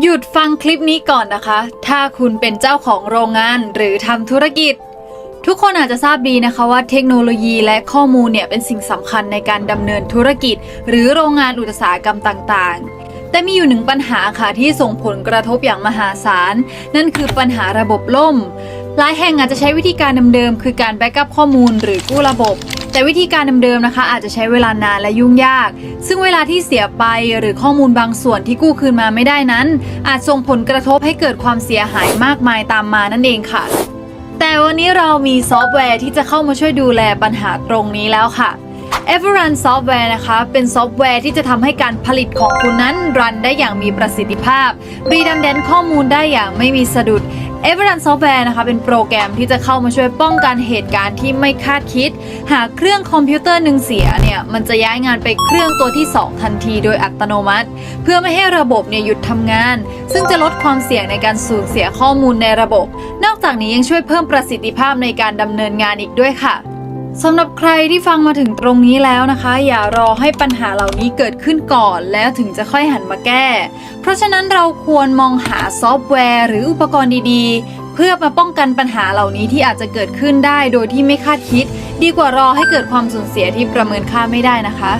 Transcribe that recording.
หยุดฟังคลิปนี้ก่อนนะคะ ถ้าคุณเป็นเจ้าของโรงงานหรือทำธุรกิจ ทุกคนอาจจะทราบดีนะคะว่าเทคโนโลยีและข้อมูลเนี่ยเป็นสิ่งสำคัญในการดำเนินธุรกิจ หรือโรงงานอุตสาหกรรมต่างๆแต่มีอยู่หนึ่งปัญหาค่ะที่ส่งผลกระทบอย่างมหาศาล นั่นคือปัญหาระบบล่ม หลายแห่งอาจจะใช้วิธีการเดิมๆคือการแบ็กอัพข้อมูลหรือกู้ระบบ แต่วิธีการเดิมๆนะคะ อาจจะใช้เวลานานและยุ่งยาก ซึ่งเวลาที่เสียไปหรือข้อมูลบางส่วนที่กู้คืนมาไม่ได้นั้น อาจส่งผลกระทบให้เกิดความเสียหายมากมายตามมานั่นเองค่ะ แต่วันนี้เรามีซอฟต์แวร์ที่จะเข้ามาช่วยดูแลปัญหาตรงนี้แล้วค่ะ Everrun Software นะคะ เป็นซอฟต์แวร์ที่จะทำให้การผลิตของคุณนั้น รันได้อย่างมีประสิทธิภาพ รีดันแดนข้อมูลได้อย่างไม่มีสะดุด Everrun Software นะคะเป็นโปรแกรมที่จะเข้ามาช่วยป้องกันเหตุการณ์ที่ไม่คาดคิด หากเครื่องคอมพิวเตอร์หนึ่งเสียเนี่ยมันจะย้ายงานไปเครื่องตัวที่ 2 ทันทีโดยอัตโนมัติ เพื่อไม่ให้ระบบเนี่ยหยุดทำงาน ซึ่งจะลดความเสี่ยงในการสูญเสียข้อมูลในระบบ นอกจากนี้ยังช่วยเพิ่มประสิทธิภาพในการดำเนินงานอีกด้วยค่ะ สำหรับใครที่ฟังมาถึงตรงนี้แล้วนะคะ อย่ารอให้ปัญหาเหล่านี้เกิดขึ้นก่อนแล้วถึงจะค่อยหันมาแก้ เพราะฉะนั้นเราควรมองหาซอฟต์แวร์ หรืออุปกรณ์ดีๆ เพื่อมาป้องกันปัญหาเหล่านี้ที่อาจจะเกิดขึ้นได้โดยที่ไม่คาดคิด ดีกว่ารอให้เกิดความสูญเสียที่ประเมินค่าไม่ได้นะคะ